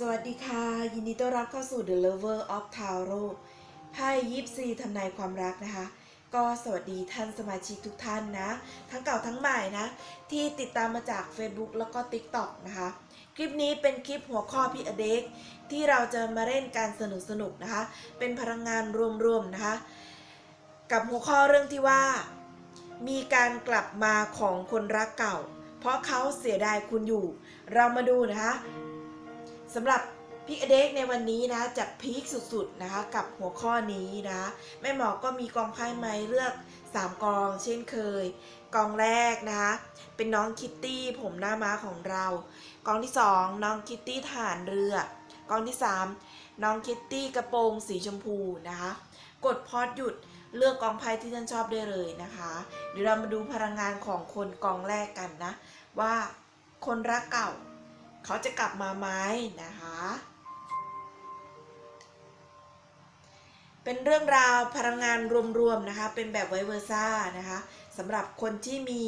สวัสดีค่ะ ยินดีต้อนรับเข้าสู่ The Lover of Tarot ไพ่ยิปซีทำนายความรักนะคะ ก็สวัสดีท่านสมาชิกทุกท่านนะ ทั้งเก่าทั้งใหม่นะ ที่ติดตามมาจาก Facebook แล้วก็ TikTok นะคะ คลิปนี้เป็นคลิปหัวข้อพี่อเด็ก ที่เราจะมาเล่นการสนุกสนุกๆนะคะ เป็นพลังงานรวมๆนะคะ กับหัวข้อเรื่องที่ว่า มีการกลับมาของคนรักเก่า เพราะเขาเสียดายคุณอยู่ เรามาดูนะคะ สำหรับพิกเด็กในวันนี้นะจะพีคสุดๆนะคะกับหัวข้อนี้นะแม่หมอก็มีกองไพ่ไม้เลือก 3 กอง เช่นเคย กองแรกนะคะเป็นน้องคิตตี้ผมหน้าม้าของเรา กองที่ 2 น้องคิตตี้ฐานเรือ กองที่ 3 น้องคิตตี้กระโปรงสีชมพูนะคะกดพอดหยุดเลือกกองไพ่ที่ท่านชอบได้เลยนะคะ เดี๋ยวเรามาดูพลังงานของคนกองแรกกันนะว่าคนรักเก่า เขาจะกลับมาไหมนะคะ เป็นเรื่องราวพลังงานรวมๆนะคะ เป็นแบบไวเวอร์ซ่านะคะสำหรับคนที่มี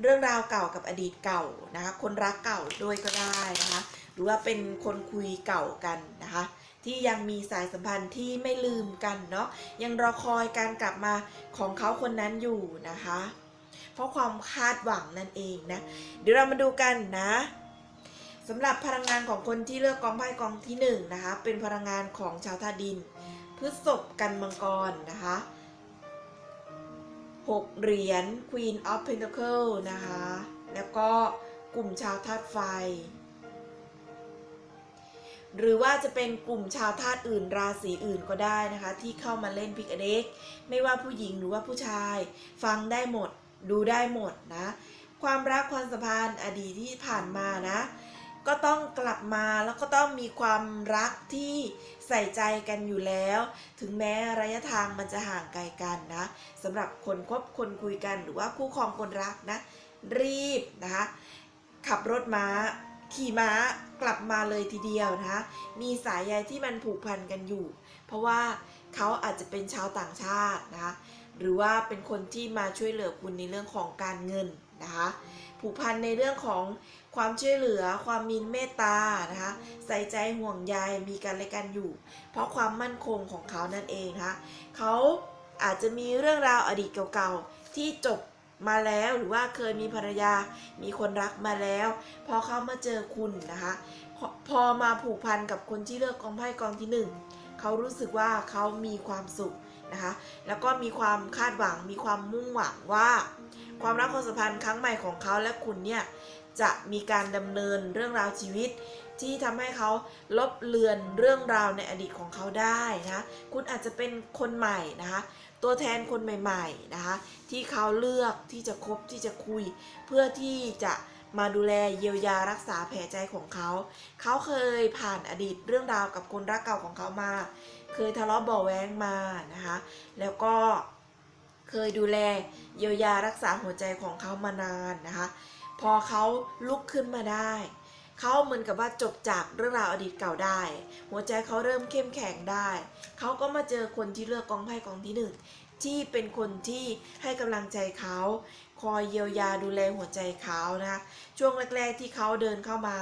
เรื่องราวเก่ากับอดีตเก่านะคะ คนรักเก่าด้วยก็ได้นะคะ หรือว่าเป็นคนคุยเก่ากันนะคะที่ยังมีสายสัมพันธ์ที่ไม่ลืมกันเนาะยังรอคอยการกลับมาของเขาคนนั้นอยู่นะคะ เพราะความคาดหวังนั่นเองนะ เดี๋ยวเรามาดูกันนะ สำหรับพลังงานของคนที่เลือกกองไพ่กองที่หนึ่งนะคะเป็นพลังงานของชาวธาตุดินพฤษภกันมังกรนะคะหกเหรียญ Queen of Pentacle นะคะ แล้วก็กลุ่มชาวธาตุไฟ หรือว่าจะเป็นกลุ่มชาวธาตุอื่นราศีอื่นก็ได้นะคะ ที่เข้ามาเล่นพิกเด็กไม่ว่าผู้หญิงหรือว่าผู้ชาย ฟังได้หมด ดูได้หมดนะ ความรักความสัมพันธ์อดีตที่ผ่านมานะ ก็ต้องกลับมาแล้วก็ต้องมีความรักที่ใส่ใจกันอยู่แล้ว ถึงแม้ระยะทางมันจะห่างไกลกันนะสำหรับคนคบคนคุยกันหรือว่าคู่ครองคนรักนะ รีบนะคะขับรถม้าขี่ม้ากลับมาเลยทีเดียวนะคะมีสายใยที่มันผูกพันกันอยู่ เพราะว่าเขาอาจจะเป็นชาวต่างชาตินะคะหรือว่าเป็นคนที่มาช่วยเหลือคุณในเรื่องของการเงินนะคะผูกพันในเรื่องของ ความช่วยเหลือ ความมีเมตตานะคะ ใส่ใจห่วงใยมีกันและกันอยู่ เพราะความมั่นคงของเขานั่นเองนะคะเขาอาจจะมีเรื่องราวอดีตเก่าๆ ที่จบมาแล้วหรือว่าเคยมีภรรยา มีคนรักมาแล้ว พอเขามาเจอคุณนะคะ พอมาผูกพันกับคนที่เลือกกองไพ่กองที่หนึ่งเขารู้สึกว่าเขามีความสุขนะคะ แล้วก็มีความคาดหวัง มีความมุ่งหวังว่า ความรักความสัมพันธ์ครั้งใหม่ของเขาและคุณเนี่ย จะมีการดำเนินเรื่องราวชีวิต ที่ทำให้เขาลบเลือนเรื่องราวในอดีตของเขาได้นะ คุณอาจจะเป็นคนใหม่นะคะ ตัวแทนคนใหม่ๆนะคะ ที่เขาเลือกที่จะคบที่จะคุย เพื่อที่จะมาดูแลเยียวยารักษาแผลใจของเขา เขาเคยผ่านอดีตเรื่องราวกับคนรักเก่าของเขามา เคยทะเลาะเบาแว้งมานะคะ แล้วก็เคยดูแลเยียวยารักษาหัวใจของเขามานานนะคะ พอเขาลุกขึ้นมาได้เขาเหมือนกับว่าจบจากเรื่องราวอดีตเก่าได้ หัวใจเขาเริ่มเข้มแข็งได้ เขาก็มาเจอคนที่เลือกกองไพ่กองที่หนึ่งที่เป็นคนที่ให้กำลังใจเขาคอยเยียวยาดูแลหัวใจเขานะคะช่วงแรก ๆ ที่เขาเดินเข้ามา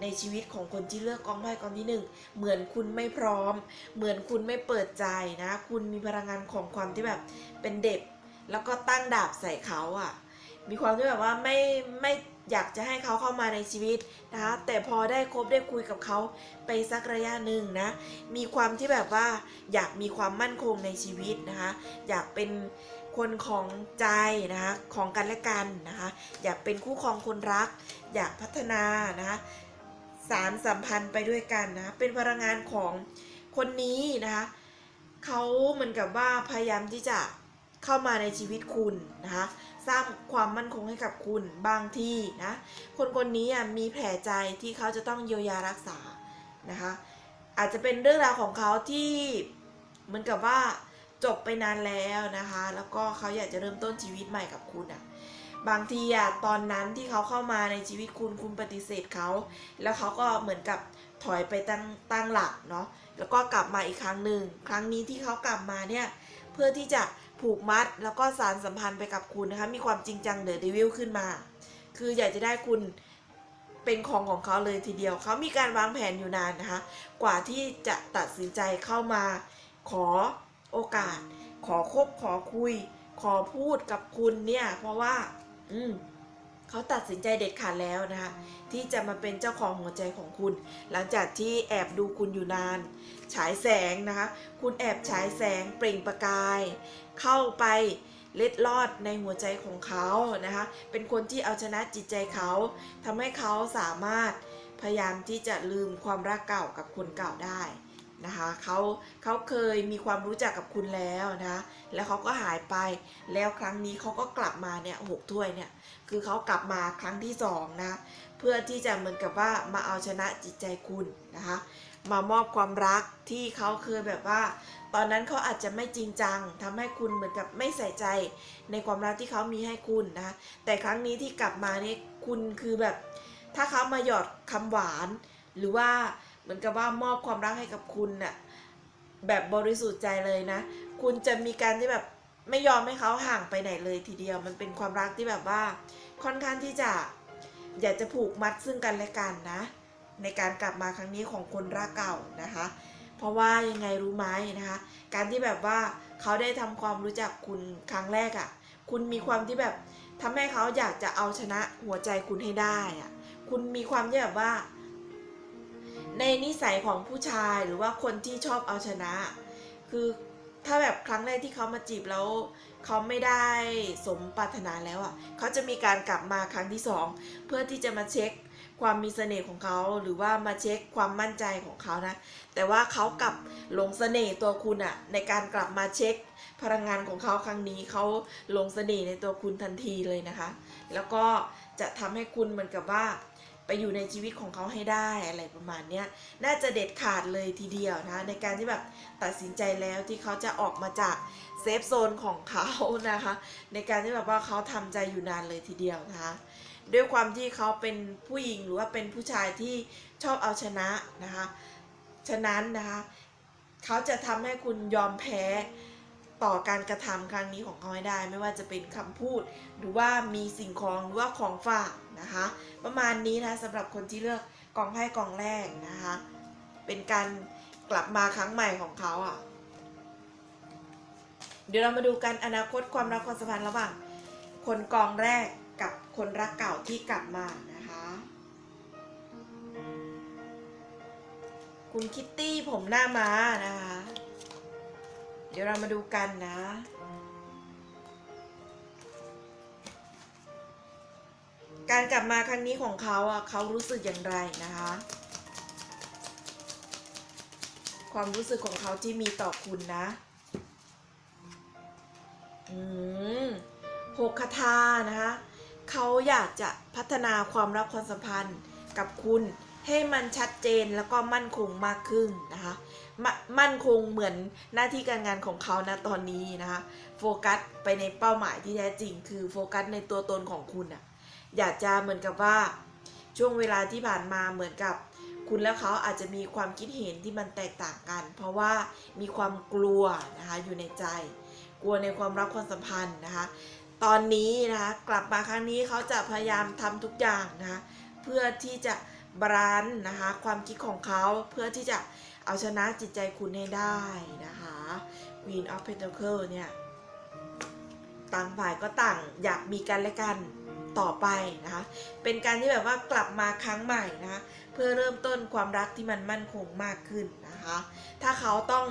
ในชีวิตของคนที่เลือกกองไพ่กองที่หนึ่งเหมือนคุณไม่พร้อม เหมือนคุณไม่เปิดใจนะ คุณมีพลังงานของความที่แบบเป็นเด็กแล้วก็ตั้งดาบใส่เขาอะ มีความที่แบบว่าไม่ไม่อยากจะให้เขาเข้ามาในชีวิตนะคะแต่พอได้คบได้คุยกับเขาไปสักระยะหนึ่งนะมีความที่แบบว่าอยากมีความมั่นคงในชีวิตนะคะอยากเป็นคนของใจนะคะของกันและกันนะคะอยากเป็นคู่ครองคนรัก อยากพัฒนานะคะสารสัมพันธ์ไปด้วยกันนะเป็นพลังงานของคนนี้นะคะเขาเหมือนกับว่าพยายามที่จะ เข้ามาในชีวิตคุณนะคะสร้างความมั่นคงให้กับคุณบางที่นะคนคนนี้อะมีแผลใจที่เขาจะต้องเยียวยารักษานะคะอาจจะเป็นเรื่องราวของเขาที่เหมือนกับว่าจบไปนานแล้วนะคะ แล้วก็เขาอยากจะเริ่มต้นชีวิตใหม่กับคุณอะบางทีอะตอนนั้นที่เขาเข้ามาในชีวิตคุณคุณปฏิเสธเขา แล้วเขาก็เหมือนกับถอยไปตั้งตั้งหลักเนาะแล้วก็กลับมาอีกครั้งหนึ่งครั้งนี้ที่เขากลับมาเนี่ยเพื่อที่จะ ผูกมัดแล้วก็สารสัมพันธ์ไปกับคุณนะคะ มีความจริงจังเดอะเดวิลขึ้นมา คืออยากจะได้คุณเป็นของของเขาเลยทีเดียว เขามีการวางแผนอยู่นานนะคะ กว่าที่จะตัดสินใจเข้ามาขอโอกาส ขอคบขอคุย ขอพูดกับคุณเนี่ย เพราะว่า อืมเขาตัดสินใจเด็ดขาดแล้วนะคะ ที่จะมาเป็นเจ้าของหัวใจของคุณ หลังจากที่แอบดูคุณอยู่นาน ฉายแสงนะคะ คุณแอบฉายแสงเปล่งประกาย เข้าไปเล็ดลอดในหัวใจของเขานะคะ เป็นคนที่เอาชนะจิตใจเขาทำให้เขาสามารถพยายามที่จะลืมความรักเก่ากับคนเก่าได้นะคะเขาเขาเคยมีความรู้จักกับคุณแล้วนะแล้วเขาก็หายไปแล้วครั้งนี้เขาก็กลับมาเนี่ยหกถ้วยเนี่ยคือเขากลับมาครั้งที่สองนะ เพื่อที่จะเหมือนกับว่ามาเอาชนะจิตใจคุณนะคะ มามอบความรักที่เขาเคยแบบว่า ตอนนั้นเขาอาจจะไม่จริงจังทำให้คุณเหมือนกับไม่ใส่ใจในความรักที่เขามีให้คุณนะคะแต่ครั้งนี้ที่กลับมาเนี่ยคุณคือแบบ ถ้าเขามาหยอดคำหวาน หรือว่าเหมือนกับว่ามอบความรักให้กับคุณน่ะแบบบริสุทธิ์ใจเลยนะ คุณจะมีการที่แบบไม่ยอมให้เขาห่างไปไหนเลยทีเดียว มันเป็นความรักที่แบบว่าค่อนข้างที่จะ อยากจะผูกมัดซึ่งกันและกันนะ ในการกลับมาครั้งนี้ของคนรักเก่านะคะ เพราะว่ายังไงรู้ไหมนะคะ การที่แบบว่าเขาได้ทำความรู้จักคุณครั้งแรกอะ่ะ คุณมีความที่แบบทำให้เขาอยากจะเอาชนะหัวใจคุณให้ได้อะ่ะ คุณมีความที่แบบว่า ในนิสัยของผู้ชายหรือว่าคนที่ชอบเอาชนะ คือถ้าแบบครั้งแรกที่เขามาจีบแล้ว เขาไม่ได้สมปรารถนาแล้วอะเขาจะมีการกลับมาครั้งที่สองเพื่อที่จะมาเช็คความมีเสน่ห์ของเขาหรือว่ามาเช็คความมั่นใจของเขานะ แต่ว่าเขากลับหลงเสน่ห์ตัวคุณอะในการกลับมาเช็ค พลังงานของเขาครั้งนี้เขาหลงเสน่ห์ในตัวคุณทันทีเลยนะคะ แล้วก็จะทำให้คุณเหมือนกับว่า ไปอยู่ในชีวิตของเขาให้ได้อะไรประมาณเนี้ยน่าจะเด็ดขาดเลยทีเดียวนะในการที่แบบตัดสินใจแล้วที่เขาจะออกมาจาก เซฟโซนของเขานะคะ ในการที่แบบว่าเขาทำใจอยู่นานเลยทีเดียวนะคะด้วยความที่เขาเป็นผู้หญิงหรือว่าเป็นผู้ชายที่ชอบเอาชนะนะคะฉะนั้นนะคะเขาจะทำให้คุณยอมแพ้ต่อการกระทำครั้งนี้ของเขาให้ได้ ไม่ว่าจะเป็นคำพูด หรือว่ามีสิ่งของหรือว่าของฝากนะคะ ประมาณนี้นะสำหรับคนที่เลือกกองไพ่กองแรกนะคะ เป็นการกลับมาครั้งใหม่ของเขาอะ เดี๋ยวเรามาดูกันอนาคตความรักความสัมพันธ์ระหว่างคนกองแรกกับคนรักเก่าที่กลับมานะคะ คุณคิตตี้ผมหน้าม้านะคะ เดี๋ยวเรามาดูกันนะการกลับมาครั้งนี้ของเขาอะเขารู้สึกอย่างไรนะคะ ความรู้สึกของเขาที่มีต่อคุณนะ หกคาถานะคะ เขาอยากจะพัฒนาความรักความสัมพันธ์กับคุณให้มันชัดเจนแล้วก็มั่นคงมากขึ้นนะคะมมั่นคงเหมือนหน้าที่การงานของเขานะตอนนี้นะคะโฟกัสไปในเป้าหมายที่แท้จริง คือโฟกัสในตัวตนของคุณอะอยากจะเหมือนกับว่าช่วงเวลาที่ผ่านมาเหมือนกับ คุณและเขาอาจจะมีความคิดเห็นที่มันแตกต่างกัน เพราะว่ามีความกลัวนะคะอยู่ในใจ กลัวในความรักความสัมพันธ์นะคะ ตอนนี้นะคะกลับมาครั้งนี้เขาจะพยายามทำทุกอย่างนะคะเพื่อที่จะบรานนะคะความคิดของเขาเพื่อที่จะเอาชนะจิตใจคุณให้ได้นะคะ Queen of Pentacles เนี่ยต่างฝ่ายก็ต่างอยากมีกันและกันต่อไปนะคะ เป็นการที่แบบว่ากลับมาครั้งใหม่นะคะ เพื่อเริ่มต้นความรักที่มันมั่นคงมากขึ้นนะคะ ถ้าเขาต้อง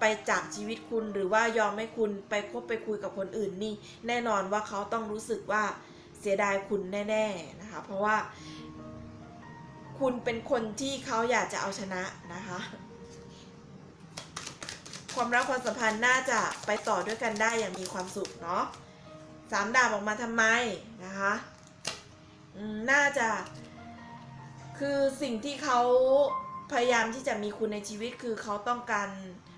ไปจากชีวิตคุณหรือว่ายอมให้คุณไปคบไปคุยกับคนอื่นนี่ แน่นอนว่าเขาต้องรู้สึกว่าเสียดายคุณแน่ๆนะคะ เพราะว่า คุณเป็นคนที่เขาอยากจะเอาชนะนะคะ ความรักความสัมพันธ์น่าจะไปต่อด้วยกันได้อย่างมีความสุขเนาะสามดาบออกมาทำไมนะคะน่าจะคือสิ่งที่เขาพยายามที่จะมีคุณในชีวิตคือเขาต้องการ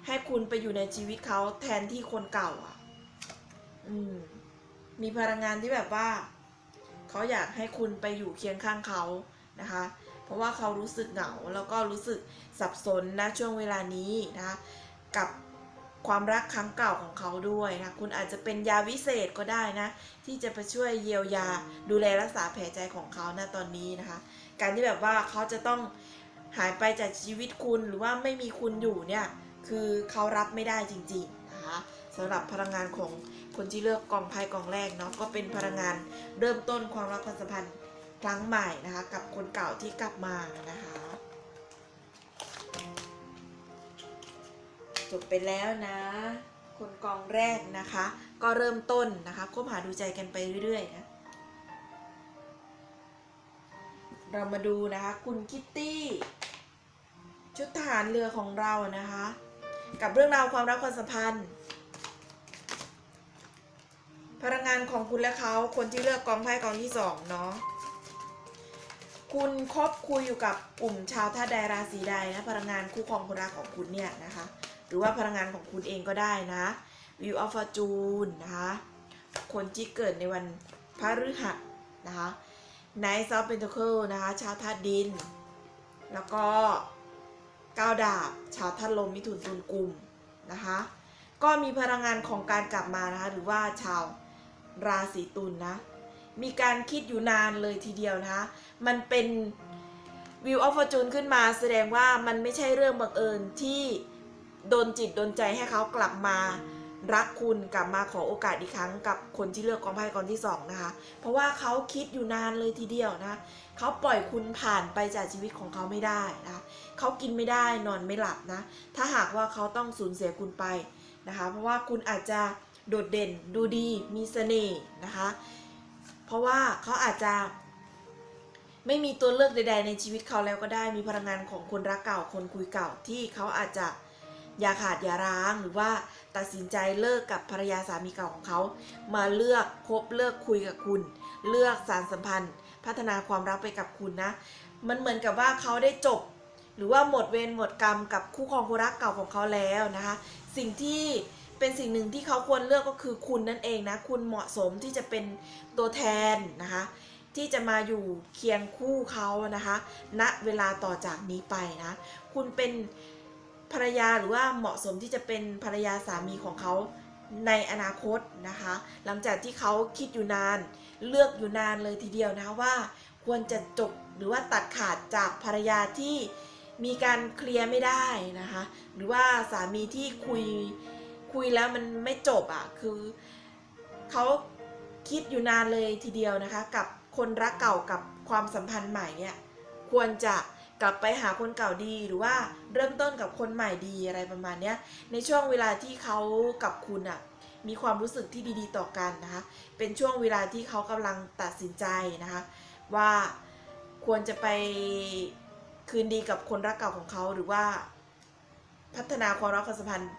ให้คุณไปอยู่ในชีวิตเขาแทนที่คนเก่าอะ อืม มีพลังงานที่แบบว่า เขาอยากให้คุณไปอยู่เคียงข้างเขานะคะ เพราะว่าเขารู้สึกเหงาแล้วก็รู้สึกสับสนนะช่วงเวลานี้นะคะกับความรักครั้งเก่าของเขาด้วยนะคุณอาจจะเป็นยาวิเศษก็ได้นะ ที่จะไปช่วยเยียวยาดูแลรักษาแผลใจของเขานะตอนนี้นะคะ การที่แบบว่าเขาจะต้องหายไปจากชีวิตคุณหรือว่าไม่มีคุณอยู่เนี่ย คือเขารับไม่ได้จริงๆนะคะสำหรับพลังงานของคนที่เลือกกองไพ่กองแรกเนาะก็เป็นพลังงานเริ่มต้นความรักความสัมพันธ์ครั้งใหม่นะคะกับคนเก่าที่กลับมานะคะจบไปแล้วนะคนกองแรกนะคะ ก็เริ่มต้นนะคะคบหาดูใจกันไปเรื่อยๆนะเรามาดูนะคะคุณคิตตี้ ชุดทหารเรือของเรานะคะ กับเรื่องราวความรักความสัมพันธ์ พลังงานของคุณและเขาคนที่เลือกกองไพ่กองที่สองเนาะคุณคบคุยอยู่กับกลุ่มชาวธาตุใดราศีใดนะพลังงานคู่ครองคนรักของคุณเนี่ยนะคะ หรือว่าพลังงานของคุณเองก็ได้นะ View of Fortune นะคะคนที่เกิดในวันพฤหัสนะคะ Knight of Pentacle นะคะ ชาวธาตุดิน แล้วก็ ก้าวดาบ ชาวธาตุลมมิถุนตุลกุมนะคะ ก็มีพลังงานของการกลับมานะคะหรือว่าชาวราศีตุลนะมีการคิดอยู่นานเลยทีเดียวนะคะมันเป็น View of Fortune ขึ้นมาแสดงว่ามันไม่ใช่เรื่องบังเอิญที่โดนจิตโดนใจให้เขากลับมารักคุณกลับมาขอโอกาสอีกครั้งกับคนที่เลือกกองไพ่กองที่สองนะคะ เพราะว่าเขาคิดอยู่นานเลยทีเดียวนะ เขาปล่อยคุณผ่านไปจากชีวิตของเขาไม่ได้นะเขากินไม่ได้นอนไม่หลับนะ ถ้าหากว่าเขาต้องสูญเสียคุณไปนะคะ เพราะว่าคุณอาจจะโดดเด่นดูดีมีเสน่ห์นะคะ เพราะว่าเขาอาจจะไม่มีตัวเลือกใด ๆ ในชีวิตเขาแล้วก็ได้มีพลังงานของคนรักเก่าคนคุยเก่าที่เขาอาจจะอย่าขาดอย่าร้างหรือว่าตัดสินใจเลิกกับภรรยาสามีเก่าของเขา มาเลือกคบเลิกคุยกับคุณ เลือกสารสัมพันธ์ พัฒนาความรักไปกับคุณนะ มันเหมือนกับว่าเขาได้จบ หรือว่าหมดเวรหมดกรรมกับคู่ครองคู่รักเก่าของเขาแล้วนะคะ สิ่งที่เป็นสิ่งหนึ่งที่เขาควรเลือกก็คือคุณนั่นเองนะ คุณเหมาะสมที่จะเป็นตัวแทนนะคะ ที่จะมาอยู่เคียงคู่เขานะคะณเวลาต่อจากนี้ไปนะ คุณเป็นภรรยาหรือว่าเหมาะสมที่จะเป็นภรรยาสามีของเขาในอนาคตนะคะ หลังจากที่เขาคิดอยู่นาน เลือกอยู่นานเลยทีเดียวนะว่า ควรจะจบหรือว่าตัดขาดจากภรรยาที่มีการเคลียร์ไม่ได้นะคะ หรือว่าสามีที่คุยคุยแล้วมันไม่จบอะ่ะคือเขาคิดอยู่นานเลยทีเดียวนะคะ กับคนรักเก่ากับความสัมพันธ์ใหม่เนี่ยควรจะกลับไปหาคนเก่าดีหรือว่าเริ่มต้นกับคนใหม่ดีอะไรประมาณเนี้ยในช่วงเวลาที่เขากับคุณอะ่ะ มีความรู้สึกที่ดีๆต่อกันนะคะ เป็นช่วงเวลาที่เขากำลังตัดสินใจนะคะ ว่าควรจะไปคืนดีกับคนรักเก่าของเขาหรือว่า พัฒนาความรักความสัมพันธ์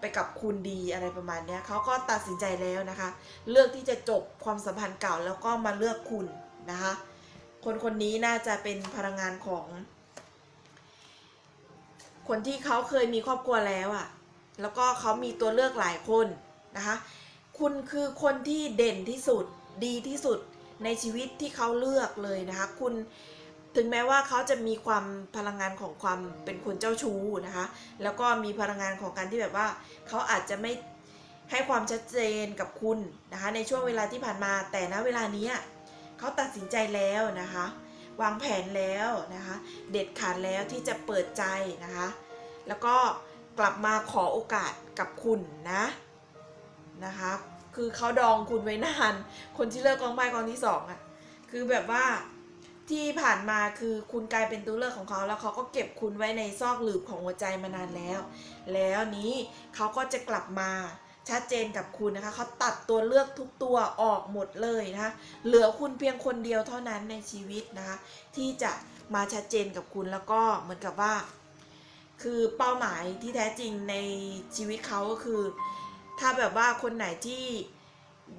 ไปกับคุณดีอะไรประมาณเนี้ยเขาก็ตัดสินใจแล้วนะคะ เลือกที่จะจบความสัมพันธ์เก่าแล้วก็มาเลือกคุณนะคะ คนคนนี้น่าจะเป็นพลังงานของ คนที่เขาเคยมีครอบครัวแล้วอะ่ะ แล้วก็เขามีตัวเลือกหลายคน นะคะ คุณคือคนที่เด่นที่สุดดีที่สุดในชีวิตที่เขาเลือกเลยนะคะ คุณถึงแม้ว่าเขาจะมีความพลังงานของความเป็นคนเจ้าชู้นะคะ แล้วก็มีพลังงานของการที่แบบว่า เขาอาจจะไม่ให้ความชัดเจนกับคุณนะคะ ในช่วงเวลาที่ผ่านมาแต่ณเวลานี้เขาตัดสินใจแล้วนะคะ วางแผนแล้วนะคะ เด็ดขาดแล้วที่จะเปิดใจนะคะ แล้วก็กลับมาขอโอกาสกับคุณนะ นะคะ คือเขาดองคุณไว้นาน คนที่เลิกกองไพ่กองที่สองอะ่ะคือแบบว่าที่ผ่านมาคือคุณกลายเป็นตัวเลือกของเขาแล้วเขาก็เก็บคุณไว้ในซอกหลืบของหัวใจมานานแล้ว แล้วนี้เขาก็จะกลับมาชัดเจนกับคุณนะคะเขาตัดตัวเลือกทุกตัวออกหมดเลยนะคะเหลือคุณเพียงคนเดียวเท่านั้นในชีวิตนะคะที่จะมาชัดเจนกับคุณแล้วก็เหมือนกับว่า คือเป้าหมายที่แท้จริงในชีวิตเขาก็คือ ถ้าแบบว่าคนไหนที่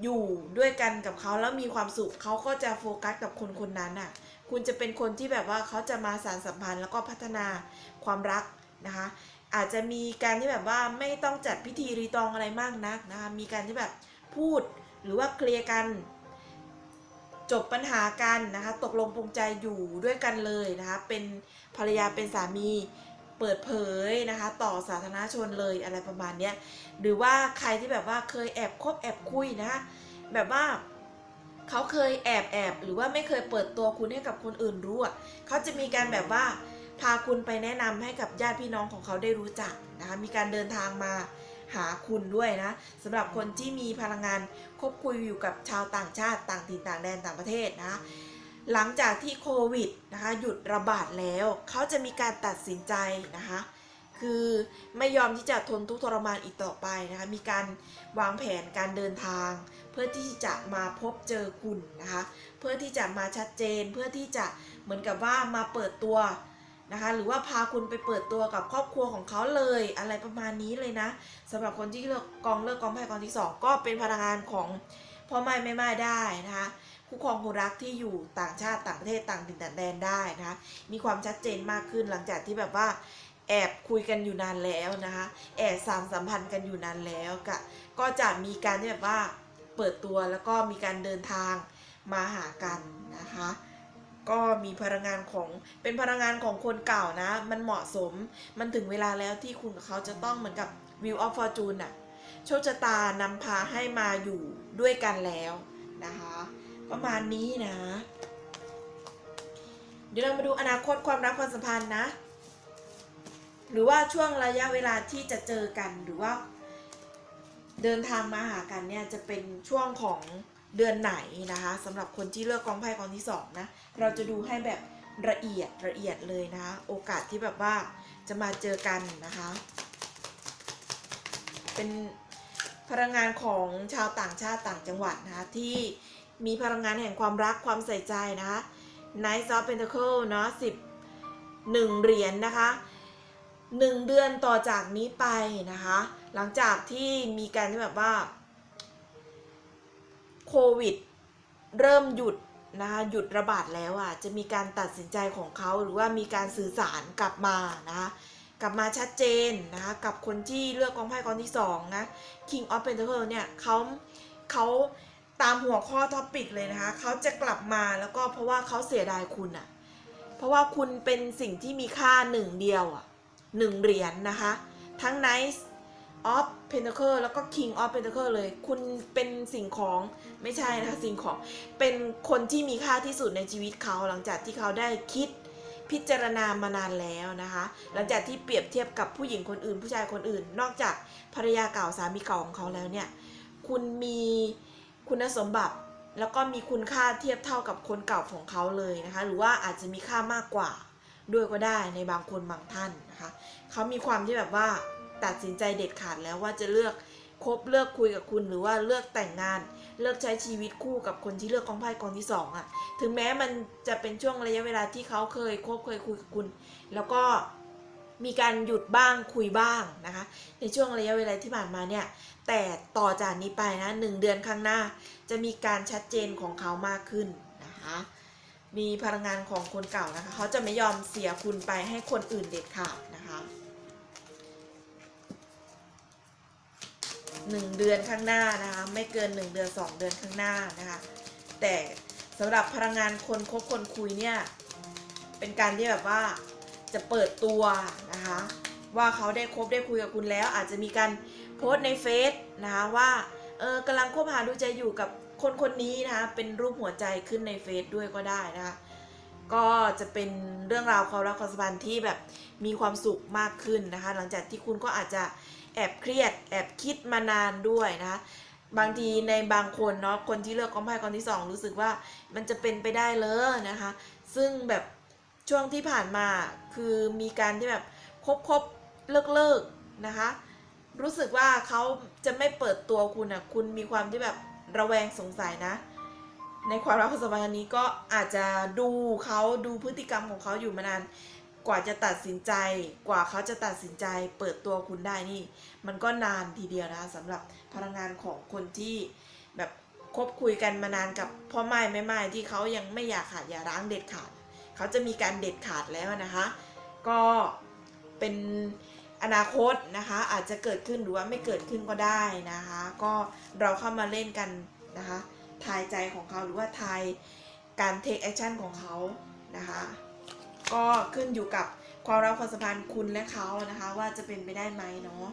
อยู่ด้วยกันกับเขาแล้วมีความสุขเขาก็จะโฟกัสกับคนคนนั้นน่ะ คุณจะเป็นคนที่แบบว่าเขาจะมาสานสัมพันธ์แล้วก็พัฒนาความรักนะคะ อาจจะมีการที่แบบว่าไม่ต้องจัดพิธีรีตองอะไรมากนักนะคะ มีการที่แบบพูดหรือว่าเคลียร์กัน จบปัญหากันนะคะ ตกลงปรงใจอยู่ด้วยกันเลยนะคะ เป็นภรรยาเป็นสามี เปิดเผยนะคะ ต่อสาธารณชนเลยอะไรประมาณเนี้ยหรือว่าใครที่แบบว่าเคยแอบคบแอบคุยนะคะแบบว่าเขาเคยแอบแอบหรือว่าไม่เคยเปิดตัวคุณให้กับคนอื่นรู้อะเขาจะมีการแบบว่าพาคุณไปแนะนำให้กับญาติพี่น้องของเขาได้รู้จักนะคะมีการเดินทางมาหาคุณด้วยนะสำหรับคนที่มีพลังงานคบคุยอยู่กับชาวต่างชาติต่างถิ่นต่างแดนต่างประเทศนะ หลังจากที่โควิดนะคะหยุดระบาดแล้วเขาจะมีการตัดสินใจนะคะคือไม่ยอมที่จะทนทุกข์ทรมานอีกต่อไปนะคะมีการวางแผนการเดินทาง เพื่อที่จะมาพบเจอคุณนะคะเพื่อที่จะมาชัดเจนเพื่อที่จะเหมือนกับว่ามาเปิดตัวนะคะหรือว่าพาคุณไปเปิดตัวกับครอบครัวของเขาเลยอะไรประมาณนี้เลยนะสำหรับคนที่เลือกกองเลือกกองไพ่กองที่สองก็เป็นพลังงานของพ่อไม่ไม่ไม่ได้นะคะ คู่ครองคนรักที่อยู่ต่างชาติต่างประเทศต่างถิ่นต่างแดนได้นะคะมีความชัดเจนมากขึ้นหลังจากที่แบบว่าแอบคุยกันอยู่นานแล้วนะคะแอบสามสัมพันธ์กันอยู่นานแล้วก็ก็จะมีการที่แบบว่าเปิดตัวแล้วก็มีการเดินทางมาหากันนะคะก็มีพลังงานของเป็นพลังงานของคนเก่านะ มันเหมาะสมมันถึงเวลาแล้วที่คุณกับเขาจะต้องเหมือนกับ View of Fortune อะโชคชะตานำพาให้มาอยู่ด้วยกันแล้วนะคะ ประมาณนี้นะ เดี๋ยวเรามาดูอนาคตความรักความสัมพันธ์นะ หรือว่าช่วงระยะเวลาที่จะเจอกันหรือว่า เดินทางมาหากันเนี่ยจะเป็นช่วงของเดือนไหนนะคะสำหรับคนที่เลือกกองไพ่กองที่สองนะเราจะดูให้แบบละเอียดละเอียดเลยนะคะโอกาสที่แบบว่าจะมาเจอกันนะคะ เป็นพลังงานของชาวต่างชาติต่างจังหวัดนะคะที่ มีพลังงานแห่งความรักความใส่ใจนะคะ Knight of Pentacle เนาะสิบหนึ่งเหรียญนะคะหนึ่งเดือนต่อจากนี้ไปนะคะ หลังจากที่มีการที่แบบว่าโควิดเริ่มหยุดนะคะหยุดระบาดแล้วอะจะมีการตัดสินใจของเขาหรือว่ามีการสื่อสารกลับมานะคะกลับมาชัดเจนนะคะกับคนที่เลือกกองไพ่กองที่สองนะ King of Pentacle เนี่ยเขาเขา ตามหัวข้อท็อปิกเลยนะคะเขาจะกลับมาแล้วก็เพราะว่าเขาเสียดายคุณอะเพราะว่าคุณเป็นสิ่งที่มีค่าหนึ่งเดียวอะหนึ่งเหรียญนนะคะ ทั้ง Knight of Pentacle แล้วก็ King of Pentacle เลย คุณเป็นสิ่งของไม่ใช่นะคะสิ่งของเป็นคนที่มีค่าที่สุดในชีวิตเขาหลังจากที่เขาได้คิดพิจารณามานานแล้วนะคะ หลังจากที่เปรียบเทียบกับผู้หญิงคนอื่น ผู้ชายคนอื่น นอกจากภรรยาเก่าสามีเก่าของเขาแล้วเนี่ย คุณมี คุณสมบัติ แล้วก็มีคุณค่าเทียบเท่ากับคนเก่าของเขาเลยนะคะ หรือว่าอาจจะมีค่ามากกว่าด้วยก็ได้ในบางคนบางท่านนะคะเขามีความที่แบบว่าตัดสินใจเด็ดขาดแล้วว่าจะเลือกคบเลือกคุยกับคุณหรือว่าเลือกแต่งงาน เลือกใช้ชีวิตคู่กับคนที่เลือกกองไพ่กองที่สองอะ่ะ ถึงแม้มันจะเป็นช่วงระยะเวลาที่เขาเคยคบเคยคุยกับคุณ แล้วก็ มีการหยุดบ้างคุยบ้างนะคะ ในช่วงระยะเวลาที่ผ่านมาเนี่ย แต่ต่อจากนี้ไปนะหนึ่งเดือนข้างหน้า จะมีการชัดเจนของเขามากขึ้นนะคะ มีพลังงานของคนเก่านะคะ เขาจะไม่ยอมเสียคุณไปให้คนอื่นเด็ดขาดนะคะหนึ่งเดือนข้างหน้านะคะ ไม่เกินหนึ่งเดือนสองเดือนข้างหน้านะคะ แต่สำหรับพลังงานคนคบคนคุยเนี่ย เป็นการที่แบบว่า จะเปิดตัวนะคะ ว่าเขาได้คบได้คุยกับคุณแล้ว อาจจะมีการโพสต์ในเฟซนะคะว่าเออกำลังคบหาดูใจอยู่กับคนคนนี้นะคะเป็นรูปหัวใจขึ้นในเฟซด้วยก็ได้นะคะก็จะเป็นเรื่องราวความรักความสัมพันธ์ที่แบบมีความสุขมากขึ้นนะคะ หลังจากที่คุณก็อาจจะแอบเครียดแอบคิดมานานด้วยนะคะบางทีในบางคนเนาะคนที่เลือกกองไพ่กองที่สองรู้สึกว่ามันจะเป็นไปได้เลยนะคะ ซึ่งแบบ ช่วงที่ผ่านมาคือมีการที่แบบคบคบเลิกเลิกนะคะ รู้สึกว่าเขาจะไม่เปิดตัวคุณอะคุณมีความที่แบบระแวงสงสัยนะ ในความรักความสัมพันธ์นี้ก็อาจจะดูเขาดูพฤติกรรมของเขาอยู่มานานกว่าจะตัดสินใจ กว่าเขาจะตัดสินใจเปิดตัวคุณได้นี่ มันก็นานทีเดียวนะคะสำหรับพลังงานของคนที่แบบคบคุยกันมานานกับพ่อไม้แม่ไม้ที่เขายังไม่อยากขาดอย่าร้างเด็ดขาด เขาจะมีการเด็ดขาดแล้วนะคะ ก็เป็นอนาคตนะคะ อาจจะเกิดขึ้นหรือว่าไม่เกิดขึ้นก็ได้นะคะ ก็เราเข้ามาเล่นกันนะคะทายใจของเขาหรือว่าทายการ take action ของเขานะคะ ก็ขึ้นอยู่กับความรักความสัมพันธ์คุณและเขานะคะ ว่าจะเป็นไปได้ไหมเนาะ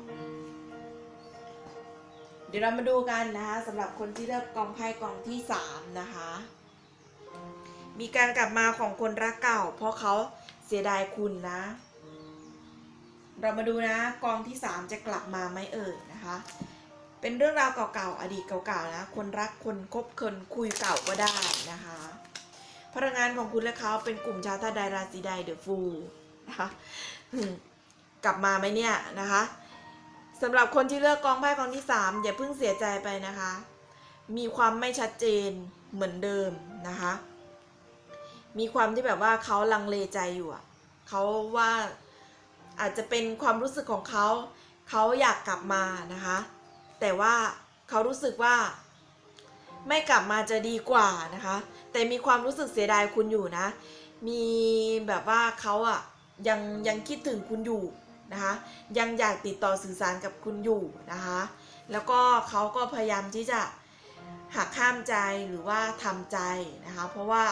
เดี๋ยวเรามาดูกันนะคะสำหรับคนที่เลือกกองไพ่กองที่สามนะคะ มีการกลับมาของคนรักเก่า เพราะเขาเสียดายคุณนะ เรามาดูนะกองที่สามจะกลับมาไหมเอ่ยนะคะ เป็นเรื่องราวเก่าๆอดีตเก่าๆนะคนรักคนคบคนคุยเก่าก็ได้นะคะพลังงานของคุณและเขาเป็นกลุ่มชาวธาตุใดราศีใดเดอะฟูนะคะกลับมาไหมเนี่ยนะคะสำหรับคนที่เลือกกองไพ่กองที่สามอย่าเพิ่งเสียใจไปนะคะ มีความไม่ชัดเจนเหมือนเดิมนะคะ มีความที่แบบว่าเขาลังเลใจอยู่อะเขาว่าอาจจะเป็นความรู้สึกของเขาเขาอยากกลับมานะคะ แต่ว่าเขารู้สึกว่า ไม่กลับมาจะดีกว่านะคะ แต่มีความรู้สึกเสียดายคุณอยู่นะ มีแบบว่าเขาอะยังยังคิดถึงคุณอยู่นะคะยังอยากติดต่อสื่อสารกับคุณอยู่นะคะ แล้วก็เขาก็พยายามที่จะ หักข้ามใจหรือว่าทำใจนะคะ เพราะว่า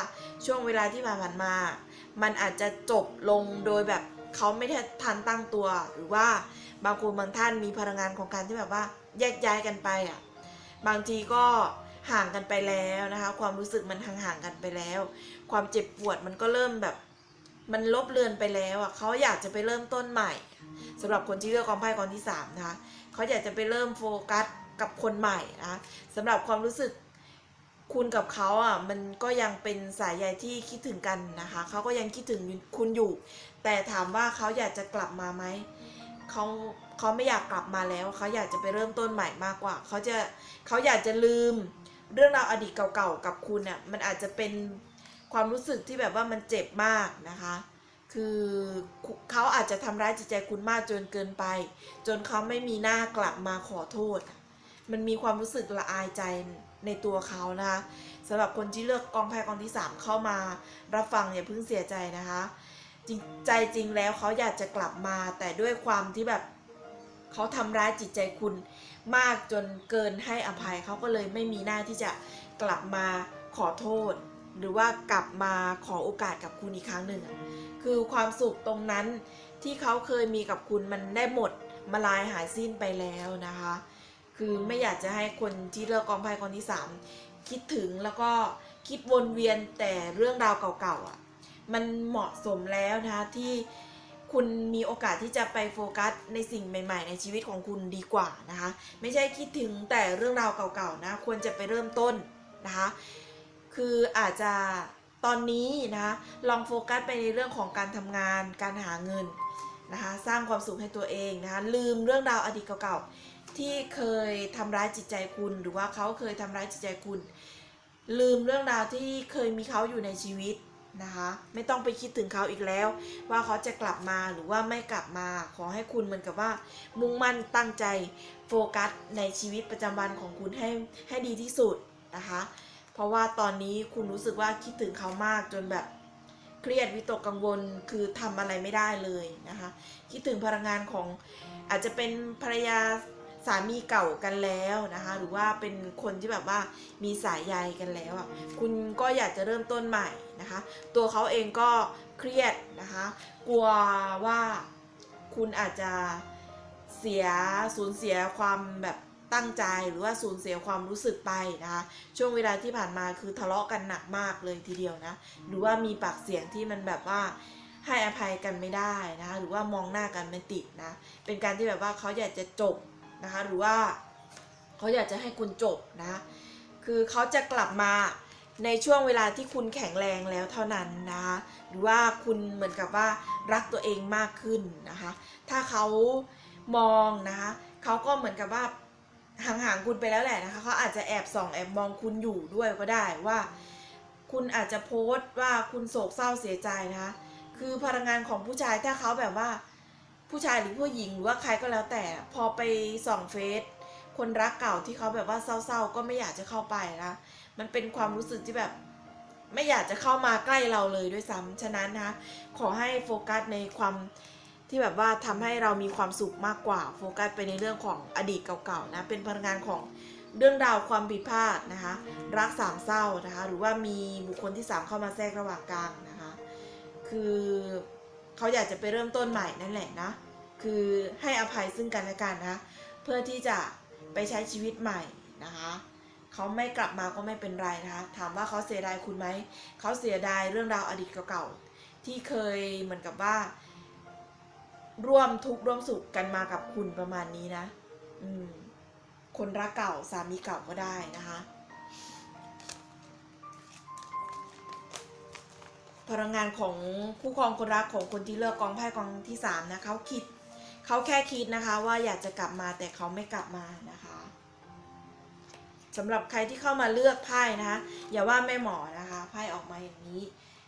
ช่วงเวลาที่ผ่านมา มันอาจจะจบลงโดยแบบเขาไม่ทันตั้งตัว หรือว่าบางคนบางท่านมีพลังงานของการที่แบบว่าแยกย้ายกันไปอะบางทีก็ห่างกันไปแล้วนะคะ ความรู้สึกมันห่างๆกันไปแล้ว ความเจ็บปวดมันก็เริ่มแบบ มันลบเลือนไปแล้วอะเขาอยากจะไปเริ่มต้นใหม่สำหรับคนที่เลือกกองไพ่กองที่สามนะคะเขาอยากจะไปเริ่มโฟกัส กับคนใหม่นะสำหรับความรู้สึกคุณกับเขาอะมันก็ยังเป็นสายใยที่คิดถึงกันนะคะเขาก็ยังคิดถึงคุณอยู่ แต่ถามว่าเขาอยากจะกลับมาไหมเขาเขาไม่อยากกลับมาแล้วเขาอยากจะไปเริ่มต้นใหม่มากกว่าเขาจะเขาอยากจะลืมเรื่องราวอดีตเก่าๆกับคุณเนี่ยมันอาจจะเป็นความรู้สึกที่แบบว่ามันเจ็บมากนะคะ คือเขาอาจจะทำร้ายจิตใจคุณมากจนเกินไป จนเขาไม่มีหน้ากลับมาขอโทษ มันมีความรู้สึกละอายใจในตัวเขานะคะสำหรับคนที่เลือกกองไพ่กองที่ 3 เข้ามา รับฟังอย่าเพิ่งเสียใจนะคะจริงใจจริงแล้วเขาอยากจะกลับมา แต่ด้วยความที่แบบเขาทำร้ายจิตใจคุณมากจนเกินให้อภัยเขาก็เลยไม่มีหน้าที่จะกลับมาขอโทษ หรือว่ากลับมาขอโอกาสกับคุณอีกครั้งหนึ่ง คือความสุขตรงนั้นที่เขาเคยมีกับคุณมันได้หมดมาลายหายสิ้นไปแล้วนะคะ คือไม่อยากจะให้คนที่เลือกกองไพ่กองที่3คิดถึงแล้วก็คิดวนเวียนแต่เรื่องราวเก่าๆอะ มันเหมาะสมแล้วนะคะที่คุณมีโอกาสที่จะไปโฟกัสในสิ่งใหม่ ๆ ในชีวิตของคุณดีกว่านะคะ ไม่ใช่คิดถึงแต่เรื่องราวเก่าๆนะควรจะไปเริ่มต้นนะคะ คืออาจจะตอนนี้นะคะลองโฟกัสไปในเรื่องของการทำงานการหาเงินนะคะ สร้างความสุขให้ตัวเองนะคะลืมเรื่องราวอดีตเก่าๆ ที่เคยทำร้ายจิตใจคุณ หรือว่าเขาเคยทำร้ายจิตใจคุณ ลืมเรื่องราวที่เคยมีเขาอยู่ในชีวิตนะคะไม่ต้องไปคิดถึงเขาอีกแล้ว ว่าเขาจะกลับมาหรือว่าไม่กลับมาขอให้คุณเหมือนกับว่า มุ่งมั่นตั้งใจโฟกัสในชีวิตประจำวันของคุณให้ให้ดีที่สุดนะคะ เพราะว่าตอนนี้คุณรู้สึกว่าคิดถึงเขามากจนแบบเครียดวิตกกังวลคือทำอะไรไม่ได้เลยนะคะ คิดถึงพลังงานของอาจจะเป็นภรรยา สามีเก่ากันแล้วนะคะ หรือว่าเป็นคนที่แบบว่ามีสายใยกันแล้วอะคุณก็อยากจะเริ่มต้นใหม่นะคะ ตัวเขาเองก็เครียดนะคะ กลัวว่าคุณอาจจะเสียสูญเสียความแบบตั้งใจหรือว่าสูญเสียความรู้สึกไปนะคะช่วงเวลาที่ผ่านมาคือทะเลาะกันหนักมากเลยทีเดียวนะหรือว่ามีปากเสียงที่มันแบบว่าให้อภัยกันไม่ได้นะคะหรือว่ามองหน้ากันไม่ติดนะเป็นการที่แบบว่าเขาอยากจะจบ นะคะหรือว่าเขาอยากจะให้คุณจบนะคือเขาจะกลับมาในช่วงเวลาที่คุณแข็งแรงแล้วเท่านั้นนะคะหรือว่าคุณเหมือนกับว่ารักตัวเองมากขึ้นนะคะถ้าเขามองนะคะเขาก็เหมือนกับว่าห่างๆคุณไปแล้วแหละนะคะเขาอาจจะแอบส่องแอบมองคุณอยู่ด้วยก็ได้ว่า คุณอาจจะโพสต์ว่าคุณโศกเศร้าเสียใจนะคะคือพลังงานของผู้ชายถ้าเขาแบบว่า ผู้ชายหรือผู้หญิงหรือว่าใครก็แล้วแต่ พอไปส่องเฟซคนรักเก่าที่เขาแบบว่าเศร้าๆ ก็ไม่อยากจะเข้าไปนะมันเป็นความรู้สึกที่แบบ ไม่อยากจะเข้ามาใกล้เราเลยด้วยซ้ำฉะนั้นนะขอให้โฟกัสในความที่แบบว่าทำให้เรามีความสุขมากกว่า โฟกัสไปในเรื่องของอดีตเก่าๆนะเป็นพลังงานของเรื่องราวความผิดพลาดนะคะ รักสามเศร้านะคะ หรือว่ามีบุคคลที่สามเข้ามาแทรกระหว่างกลางนะคะ คือ เขาอยากจะไปเริ่มต้นใหม่นั่นแหละนะ คือให้อภัยซึ่งกันและกันนะ เพื่อที่จะไปใช้ชีวิตใหม่นะคะเขาไม่กลับมาก็ไม่เป็นไรนะคะ ถามว่าเขาเสียดายคุณไหม เขาเสียดายเรื่องราวอดีตเก่าๆ ที่เคยเหมือนกับว่า ร่วมทุกข์ร่วมสุขกันมากับคุณประมาณนี้นะ อืม คนรักเก่าสามีเก่าก็ได้นะคะ พลังงานของคู่ครองคนรักของคนที่เลือกกองไพ่กองที่สามนะเขาคิดเขาแค่คิดนะคะว่าอยากจะกลับมาแต่เขาไม่กลับมานะคะสำหรับใครที่เข้ามาเลือกไพ่นะคะอย่าว่าแม่หมอนะคะไพ่ออกมาอย่างนี้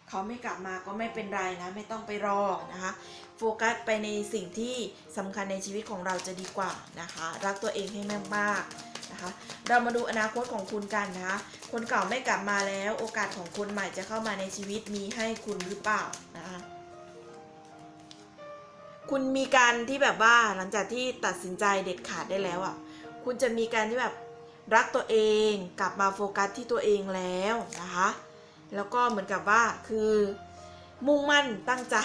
เขาไม่กลับมาก็ไม่เป็นไรนะ ไม่ต้องไปรอนะคะโฟกัสไปในสิ่งที่สำคัญในชีวิตของเราจะดีกว่านะคะ รักตัวเองให้มากๆ นะคะ เรามาดูอนาคตของคุณกันนะคะ คนเก่าไม่กลับมาแล้ว โอกาสของคนใหม่จะเข้ามาในชีวิตมีให้คุณหรือเปล่านะคะคุณมีการที่แบบว่าหลังจากที่ตัดสินใจเด็ดขาดได้แล้วอะ คุณจะมีการที่แบบรักตัวเองกลับมาโฟกัสที่ตัวเองแล้วนะคะ แล้วก็เหมือนกับว่าคือมุ่งมั่นตั้งใจ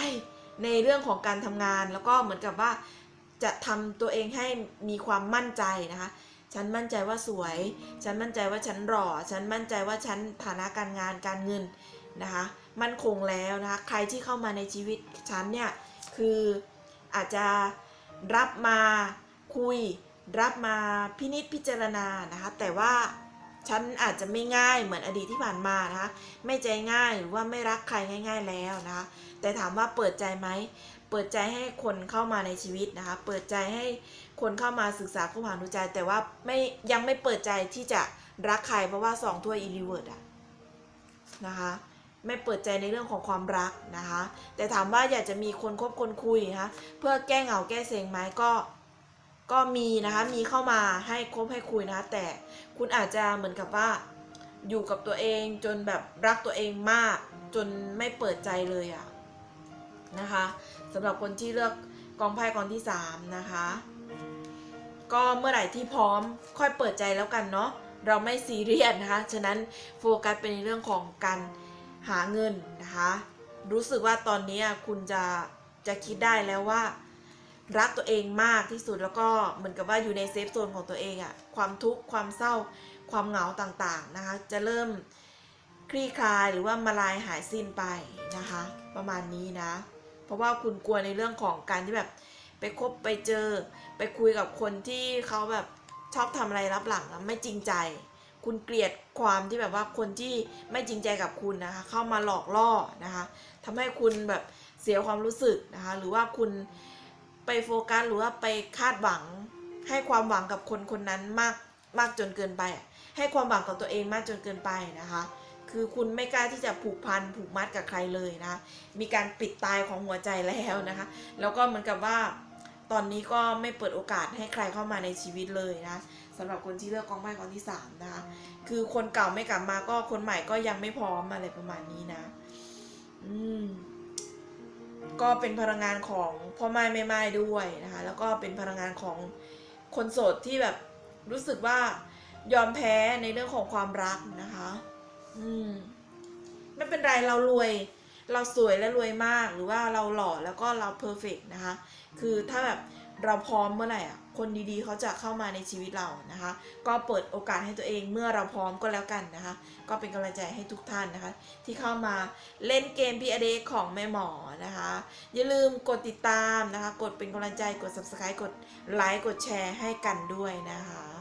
ในเรื่องของการทำงาน แล้วก็เหมือนกับว่าจะทำตัวเองให้มีความมั่นใจนะคะ ฉันมั่นใจว่าสวย ฉันมั่นใจว่าฉันหล่อ ฉันมั่นใจว่าฉันฐานะการงานการเงินนะคะ มั่นคงแล้วนะคะใครที่เข้ามาในชีวิตฉันเนี่ยคืออาจจะรับมาคุย รับมาพินิจพิจารณานะคะแต่ว่าฉันอาจจะไม่ง่ายเหมือนอดีตที่ผ่านมานะคะไม่ใจง่ายหรือว่าไม่รักใครง่าย ๆแล้วนะคะแต่ถามว่าเปิดใจไหมเปิดใจให้คนเข้ามาในชีวิตนะคะเปิดใจให้ คนเข้ามาศึกษาคู่หาดูใจ แต่ว่าไม่ยังไม่เปิดใจที่จะรักใครเพราะว่าสองถ้วยอีลิเวิร์ดอะนะคะไม่เปิดใจในเรื่องของความรักนะคะ แต่ถามว่าอยากจะมีคนคบคนคุยนะคะเพื่อแก้เหงาแก้เซ็งไหมก็ก็มีนะคะมีเข้ามาให้คบให้คุยนะะแต่คุณอาจจะเหมือนกับว่าอยู่กับตัวเองจนแบบรักตัวเองมากจนไม่เปิดใจเลยอะนะคะสำหรับคนที่เลือกกองไพ่กองที่สามนะคะ ก็เมื่อไหร่ที่พร้อมค่อยเปิดใจแล้วกันเนาะเราไม่ซีเรียสนะคะ ฉะนั้นโฟกัสไปในเรื่องของการหาเงินนะคะ รู้สึกว่าตอนนี้คุณจะจะคิดได้แล้วว่า รักตัวเองมากที่สุดแล้วก็เหมือนกับว่าอยู่ในเซฟโซนของตัวเองอะความทุกข์ความเศร้าความเหงาต่างๆนะคะ จะเริ่มคลี่คลายหรือว่ามาลายหายสิ้นไปนะคะ ประมาณนี้นะ เพราะว่าคุณกลัวในเรื่องของการที่แบบไปคบไปเจอ ไปคุยกับคนที่เขาแบบชอบทำอะไรรับหลังอะไม่จริงใจ คุณเกลียดความที่แบบว่าคนที่ไม่จริงใจกับคุณนะคะ เข้ามาหลอกล่อนะคะทำให้คุณแบบเสียความรู้สึกนะคะ หรือว่าคุณไปโฟกัสหรือว่าไปคาดหวังให้ความหวังกับคนคนนั้นมากมากจนเกินไป ให้ความหวังกับตัวเองมากจนเกินไปนะคะ คือคุณไม่กล้าที่จะผูกพันผูกมัดกับใครเลยนะ มีการปิดตายของหัวใจแล้วนะคะ แล้วก็เหมือนกับว่า ตอนนี้ก็ไม่เปิดโอกาสให้ใครเข้ามาในชีวิตเลยนะสำหรับคนที่เลือกกองไพ่กองที่สามนะคะคือคนเก่าไม่กลับมาก็คนใหม่ก็ยังไม่พร้อมอะไรประมาณนี้นะ อืมก็เป็นพลังงานของพ่อไม้แม่ไม้ด้วยนะคะ แล้วก็เป็นพลังงานของคนโสดที่แบบรู้สึกว่ายอมแพ้ในเรื่องของความรักนะคะ อืม ไม่เป็นไรเรารวย เราสวยและรวยมากหรือว่าเราหล่อแล้วก็เราเพอร์เฟกนะคะ คือถ้าแบบเราพร้อมเมื่อไหร่อะคนดีๆเขาจะเข้ามาในชีวิตเรานะคะ ก็เปิดโอกาสให้ตัวเองเมื่อเราพร้อมก็แล้วกันนะคะ ก็เป็นกำลังใจให้ทุกท่านนะคะ ที่เข้ามาเล่นเกม p ีอเดของแม่หมอนะคะ อย่าลืมกดติดตามนะคะ กดเป็นกำลังใจกด subscribe กดไลค์กดแชร์ให้กันด้วยนะคะ